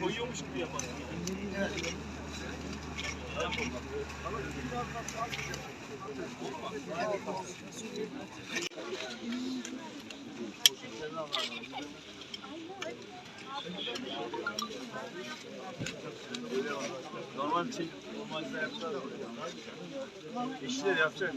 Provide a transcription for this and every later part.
Koyuyormuş gibi yapalım. Normal çek, normalde yapacağız. İşler yapacak.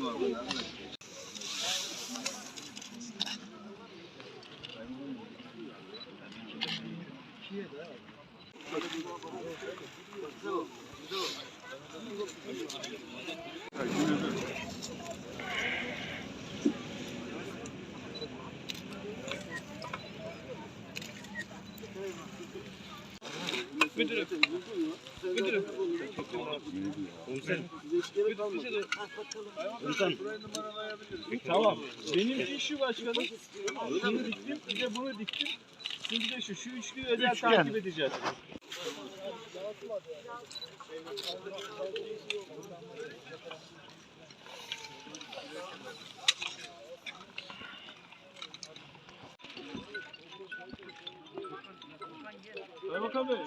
Tamam. Benim şu başkanım. Şunu diktim, bir de bunu diktim. Şimdi de şu, şu üçlüyü özel takip edeceğiz. Kaymakam Bey.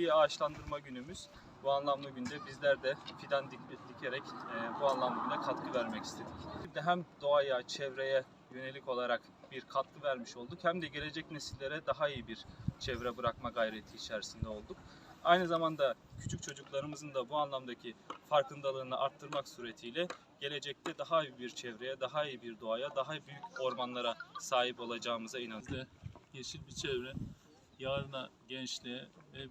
Milli Ağaçlandırma Günümüz. Bu anlamlı günde bizler de fidan dik- dikerek e, bu anlamlı güne katkı vermek istedik. De hem doğaya, çevreye yönelik olarak bir katkı vermiş olduk hem de gelecek nesillere daha iyi bir çevre bırakma gayreti içerisinde olduk. Aynı zamanda küçük çocuklarımızın da bu anlamdaki farkındalığını arttırmak suretiyle gelecekte daha iyi bir çevreye, daha iyi bir doğaya, daha büyük ormanlara sahip olacağımıza inanıyorum. yeşil bir çevre, yarına gençliğe ve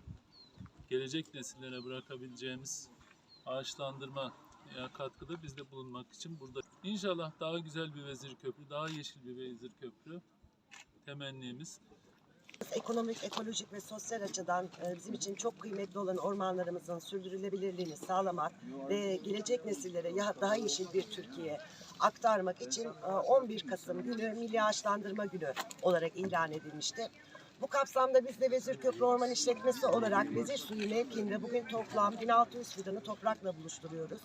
gelecek nesillere bırakabileceğimiz ağaçlandırma ya katkıda biz de bulunmak için burada. İnşallah daha güzel bir vezir köprü, daha yeşil bir vezir köprü temennimiz. Ekonomik, ekolojik ve sosyal açıdan e, bizim için çok kıymetli olan ormanlarımızın sürdürülebilirliğini sağlamak ve gelecek nesillere daha yeşil bir Türkiye aktarmak için e, 11 Kasım günü Milli Ağaçlandırma Günü olarak ilan edilmişti. Bu kapsamda biz de Vezir Köprü Orman İşletmesi olarak Vezir Suyu mevkiinde bugün toplam 1600 fidanı toprakla buluşturuyoruz.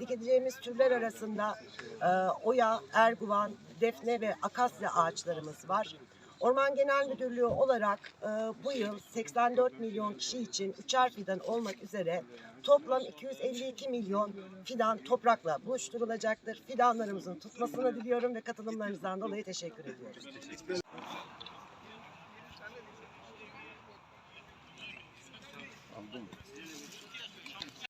Dikeceğimiz türler arasında e, oya, erguvan, defne ve akasya ağaçlarımız var. Orman Genel Müdürlüğü olarak e, bu yıl 84 milyon kişi için üçer fidan olmak üzere toplam 252 milyon fidan toprakla buluşturulacaktır. Fidanlarımızın tutmasını diliyorum ve katılımlarınızdan dolayı teşekkür Anladın mı?